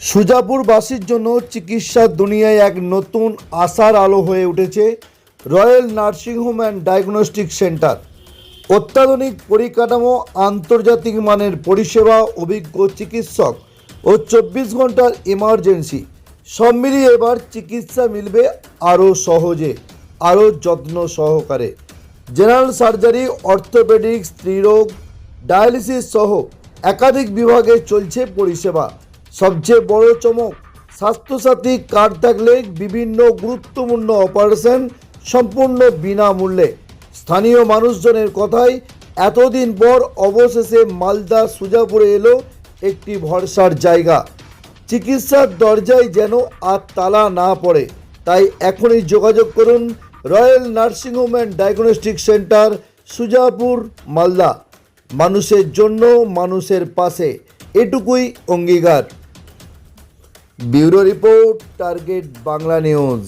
সুজাপুরবাসীর জন্য চিকিৎসার দুনিয়ায় এক নতুন আশার আলো হয়ে উঠেছে royal nursing home and diagnostic centre. অত্যাধুনিক পরিকাঠামো, আন্তর্জাতিক মানের পরিষেবা, অভিজ্ঞ চিকিৎসক ও চব্বিশ ঘণ্টার ইমার্জেন্সি সব মিলিয়ে এবার চিকিৎসা মিলবে আরও সহজে, আরও যত্ন সহকারে। জেনারেল সার্জারি অর্থোপেডিক স্ত্রীরোগ, ডায়ালিসিস সহ একাধিক বিভাগে চলছে পরিষেবা। সবচেয়ে বড় চমক, স্বাস্থ্যসাথী কার্ড থাকলে বিভিন্ন গুরুত্বপূর্ণ অপারেশন সম্পূর্ণ বিনামূল্যে। স্থানীয় মানুষজনের কথায় এতদিন পর অবশেষে মালদা সুজাপুরে এলো একটি ভরসার জায়গা। চিকিৎসার দরজায় যেন আর তালা না পড়ে, তাই এখনই যোগাযোগ করুন royal nursing home and diagnostic centre, Sujapur, Malda. মানুষের জন্য মানুষের পাশে। এটুকুই অঙ্গীকার। Bureau report, target Bangla news.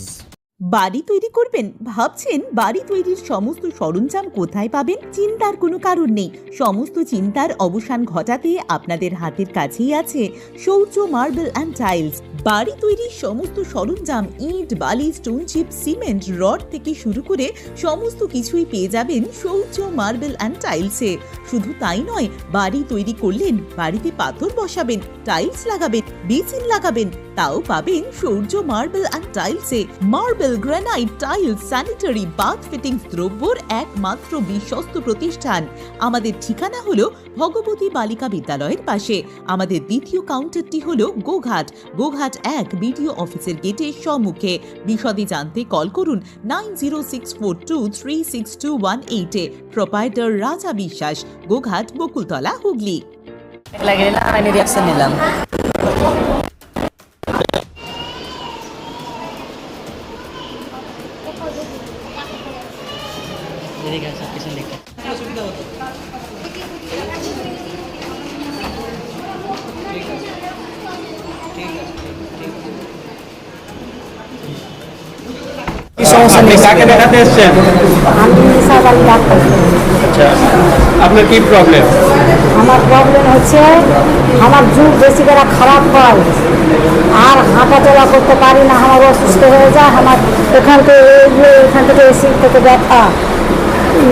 বাড়ি তৈরি করবেন? ভাবছেন বাড়ি তৈরির সমস্ত সরঞ্জাম কোথায় পাবেন? চিন্তার কোনো কারণ নেই। সমস্ত চিন্তার অবসান ঘটাতে আপনাদের হাতের কাছেই আছে শৌর্য মার্বেল অ্যান্ড টাইলস। বাড়ি তৈরির সমস্ত সরঞ্জাম, ইট, বালি, স্টোন, চিপ, সিমেন্ট, রড থেকে শুরু করে সমস্ত কিছুই পেয়ে যাবেন শৌর্য মার্বেল অ্যান্ড টাইলসে। শুধু তাই নয়, বাড়ি তৈরি করলেন, বাড়িতে পাথর বসাবেন টাইলস লাগাবেন বেসিন লাগাবেন, তাও পাবেন Surya marble and টাইলসে marble granite tiles sanitary bath fittings দ্রব্যর একমাত্র বিশ্বস্ত প্রতিষ্ঠান। আমাদের ঠিকানা হলো ভগবতী বালিকা বিদ্যালয়ের পাশে। আমাদের দ্বিতীয় কাউন্টারটি হলো গোঘাট। গোঘাট এক বিডিও অফিসের গেটের সম্মুখে। বিশদে জানতে কল করুন nine zero six four two three six two one এইটে প্রোপাইটার রাজা বিশ্বাস। গোঘাট বকুলতলা হুগলি। লাগিয়ে দিলাম আমি রিয়াকশন নিলাম। এদিকে আসো, পিছন দিকে। কি সমস্যা আপনি নিয়ে কাকে দেখাতে এসছেন? আমি নিশাদ আলী ডাক্তার আচ্ছা আপনার কি প্রবলেম আমার প্রবলেম হচ্ছে আমার যুগ বেশি করে খারাপ হয়। আর হাঁটা চলা করতে পারি না আমার অসুস্থ হয়ে যায় আমার এখান থেকে এখান থেকে এসি থেকে ব্যথা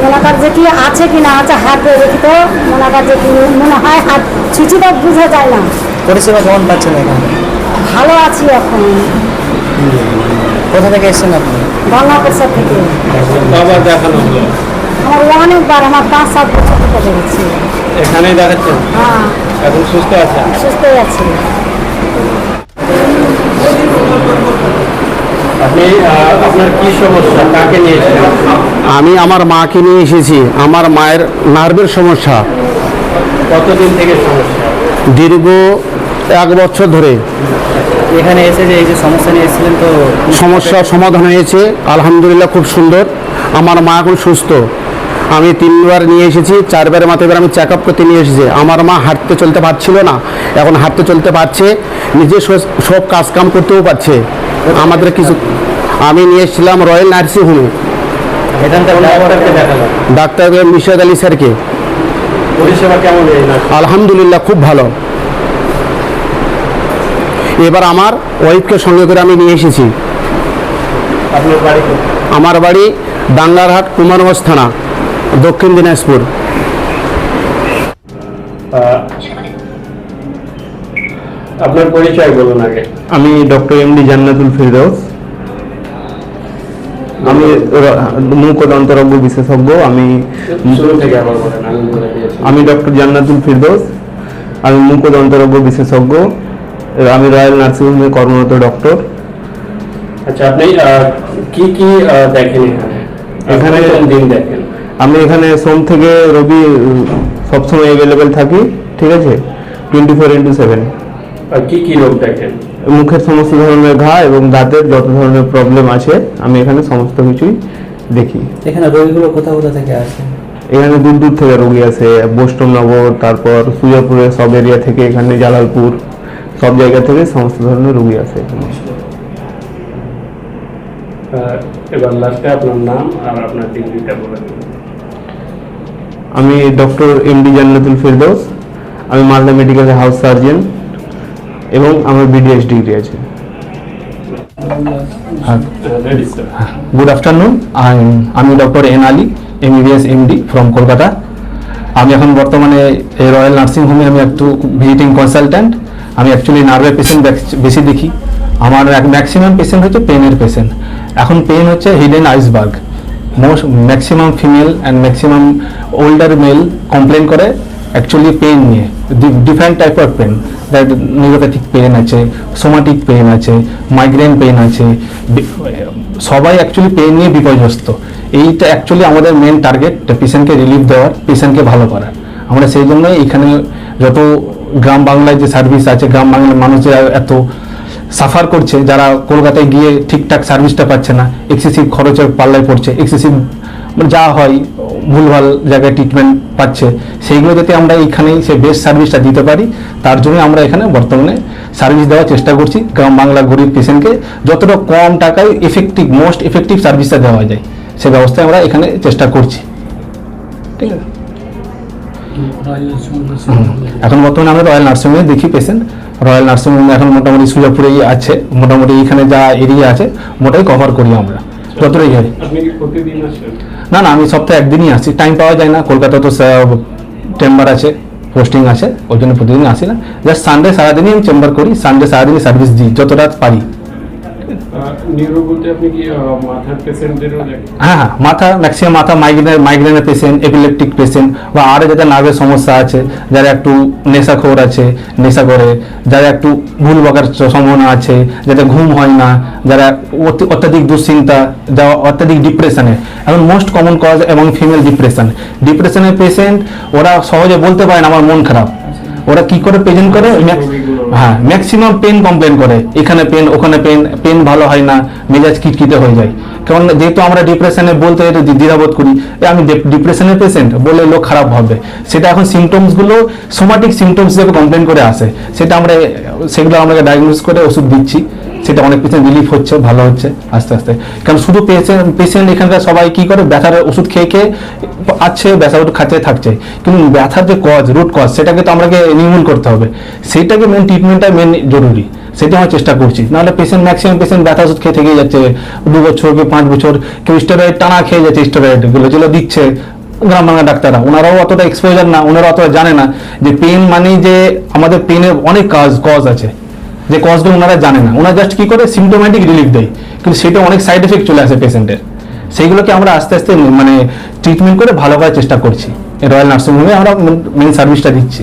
মনে কর যে কি আছে কি না আছে হাতে দেখি তো মনে কর যে কি মনে হয় হাত ছুচিটা বুঝা যায় না। পরিষেবা কেমন পাচ্ছেন এখানে? ভালো আছি এখন। কোথা থেকে এসেছেন আপনি? গঙ্গা থেকে। দেখানো হলো। আমার অনেকবার আমার পাঁচ সাত বছর থেকে দেখেছি। এখানেই দেখাচ্ছেন হ্যাঁ। এখন সুস্থ আছেন সুস্থই আছি। আপনি আপনার কি সমস্যা? কাকে নিয়েছিলেন আমি আমার মাকে নিয়ে এসেছি। আমার মায়ের নার্ভের সমস্যা। কতদিন থেকে সমস্যা? দীর্ঘ এক বছর ধরে। এখানে এসে যে এই যে সমস্যা নিয়ে এসেছিলেন তো সমস্যার সমাধান হয়েছে। আলহামদুলিল্লাহ খুব সুন্দর। আমার মা এখন সুস্থ। আমি তিনবার নিয়ে এসেছি চারবার মাথায় এবার আমি চেক আপ করতে নিয়ে এসেছি। আমার মা হাঁটতে চলতে পারছিল না। এখন হাঁটতে চলতে পারছে নিজে সব- সব কাজ কাম করতেও পারছে। আমাদের কিছু আমি নিয়ে এসেছিলাম রয়্যাল নার্সিং হোমে। ডাক্তার মিশাদ আলী স্যারকে। আলহামদুলিল্লাহ খুব ভালো। এবার আমার ওয়াইফকে সঙ্গে করে আমি নিয়ে এসেছি? আমার বাড়ি ডাঙ্গারহাট কুমারগঞ্জ থানা দক্ষিণ দিনাজপুর। আপনার পরিচয় বলুন আগে। আমি doctor M D Jannatul Firdous. আমি র- মুখ ও দন্তরোগ বিশেষজ্ঞ। আমি আমি ডক্টর জান্নাতুল ফিরদৌস। আমি মুখ ও দন্তরোগ বিশেষজ্ঞ। আমি রয়্যাল নার্সিংহোমে কর্মরত ডক্টর। আচ্ছা আপনি কি কি দেখেন এখানে দিন দেখেন। আমি এখানে সোম থেকে রবি সবসময় অ্যাভেলেবেল থাকি ঠিক আছে? টোয়েন্টি ফোর ইন্টু সেভেন আর কি কি রোগ দেখেন? মুখের সমস্ত ধরনের ঘা এবং দাঁতের যত ধরনের প্রবলেম আছে আমি এখানে সমস্ত কিছুই দেখি। এখানে রোগীগুলো কোথা কোথা থেকে আসে? এখানে দূর দূর থেকে রোগী আছে বৈষ্ণবনগর তারপর সুজাপুরের সব এরিয়া থেকে এখানে জালালপুর সব জায়গা থেকে সমস্ত ধরনের রোগী আছে এখানে। এবার লাস্টে আপনার নাম আর আপনার ডিগ্রিটা বলে দিন। আমি doctor M D Jannatul Firdous. আমি মালদা মেডিকেল হাউস সার্জন এবং আমার বিডিএস ডিগ্রি আছে। গুড আফটারনুন আমি doctor N Ali MBBS MD from Kolkata. আমি এখন বর্তমানে এই রয়্যাল নার্সিং হোমে আমি একটু ভিজিটিং কনসালট্যান্ট আমি অ্যাকচুয়ালি নার্ভের পেশেন্ট বেশি দেখি। আমার এক ম্যাক্সিমাম পেশেন্ট হচ্ছে পেনের পেশেন্ট এখন পেন হচ্ছে hidden iceberg most maximum female and maximum older male complain করে অ্যাকচুয়ালি পেন নিয়ে। Different type of pain that neuropathic pain আছে সোমাটিক পেন আছে মাইগ্রেন পেন আছে। সবাই অ্যাকচুয়ালি পেন নিয়ে বিপর্যস্ত। এইটা অ্যাকচুয়ালি আমাদের মেন টার্গেট পেশেন্টকে রিলিফ দেওয়ার পেশেন্টকে ভালো করার। আমরা সেই জন্য এখানে যত গ্রাম বাংলায় যে সার্ভিস আছে, গ্রাম বাংলার মানুষের এত সাফার করছে, যারা কলকাতায় গিয়ে ঠিকঠাক সার্ভিসটা পাচ্ছে না এক্সেসিভ খরচের পাল্লায় পড়ছে এক্সেসিভ যা হয়, ভুলভাল জায়গায় ট্রিটমেন্ট পাচ্ছে, সেইগুলো যাতে আমরা এইখানেই সেই বেস্ট সার্ভিসটা দিতে পারি, তার জন্য আমরা এখানে বর্তমানে সার্ভিস দেওয়ার চেষ্টা করছি, গ্রাম বাংলা গরিব পেশেন্টকে যতটা কম টাকায় এফেক্টিভ মোস্ট এফেক্টিভ সার্ভিসটা দেওয়া যায়, সে ব্যবস্থায় আমরা এখানে চেষ্টা করছি ঠিক আছে। এখন বর্তমানে আমরা রয়্যাল নার্সিংহোমে দেখি পেশেন্ট রয়্যাল নার্সিংহোমে এখন মোটামুটি সুজাপুরেই আছে। মোটামুটি এখানে যা এরিয়া আছে মোটাই কভার করি আমরা। যতটাই হয় না না আমি সপ্তাহে একদিনই আসি। টাইম পাওয়া যায় না। কলকাতা তো চেম্বার আছে পোস্টিং আছে। ওই জন্য প্রতিদিন আসি না। জাস্ট সানডে সারাদিনই আমি চেম্বার করি। সানডে সারাদিনই সার্ভিস দিই যতটা পারি। নিউরো বলতে আপনি কি আহ, মাথার পেশেন্টদেরও হ্যাঁ হ্যাঁ মাথা ম্যাক্সিমাম মাথা মাইগ্রেনের মাইগ্রেনের পেশেন্ট এপিলেপটিক পেশেন্ট বা আরও যাদের নার্ভের সমস্যা আছে যারা একটু নেশাখোর আছে নেশা করে যারা একটু ভুল বকার সম্ভাবনা আছে যাদের ঘুম হয় না যারা অতি- অত্যাধিক দুশ্চিন্তা যারা অত্যাধিক ডিপ্রেশনে এখন মোস্ট কমন কজ এবং ফিমেল ডিপ্রেশন ডিপ্রেশনের পেশেন্ট ওরা সহজে বলতে পারে না আমার মন খারাপ। ওরা কি করে প্রেজেন্ট করে? ম্যাক্স- হ্যাঁ ম্যাক্সিমাম পেন কমপ্লেন করে। এখানে পেন ওখানে পেন পেন ভালো হয় না, মেজাজ কিটকিটে হয়ে যায়। কারণ যেহেতু আমরা ডিপ্রেশনে বলতে দ্বিধাবোধ করি আমি ডিপ্রেশনের পেশেন্ট বলে লোক খারাপ হবে সেটা এখন সিমটমসগুলো সোমাটিক সিমটমস কমপ্লেন করে আসে। সেটা আমরা, সেগুলো আমরা ডায়াগনোস করে ওষুধ দিচ্ছি। সেটা অনেক পেশেন্ট রিলিফ হচ্ছে, ভালো হচ্ছে, আস্তে আস্তে। কারণ শুধু পেশেন্ট পেশেন্ট এখানকার সবাই কি করে? ব্যথার ওষুধ খেয়ে খেয়ে আছে, ব্যথা ওষুধ খাচ্ছে, থাকছে। কিন্তু ব্যথার যে কজ রুট কজ সেটাকে তো আমাকে নির্মূল করতে হবে। সেইটাকে মেন ট্রিটমেন্টটা মেন জরুরি। সেটা আমরা চেষ্টা করছি। নাহলে পেশেন্ট ম্যাক্সিমাম পেশেন্ট ব্যথা ওষুধ খেয়ে থেকেই যাচ্ছে। দু বছর কি পাঁচ বছর কেউ স্টেরয়েড টানা খেয়ে যাচ্ছে স্টেরয়েডগুলো যেগুলো দিচ্ছে গ্রাম বাংলা ডাক্তাররা। ওনারাও অতটা এক্সপোজার না ওনারা অতটা জানে না যে পেন মানেই যে আমাদের পেনের অনেক কাজ কজ আছে। যে কজটা ওনারা জানে না। ওনারা জাস্ট কি করে? সিমটোম্যাটিক রিলিফ দেয়। কিন্তু সেটা অনেক সাইড এফেক্ট চলে আসে পেশেন্টের সেইগুলোকে আমরা আস্তে আস্তে মানে ট্রিটমেন্ট করে ভালো করার চেষ্টা করছি। রয়্যাল নার্সিংহোমে আমরা মেন সার্ভিসটা দিচ্ছি।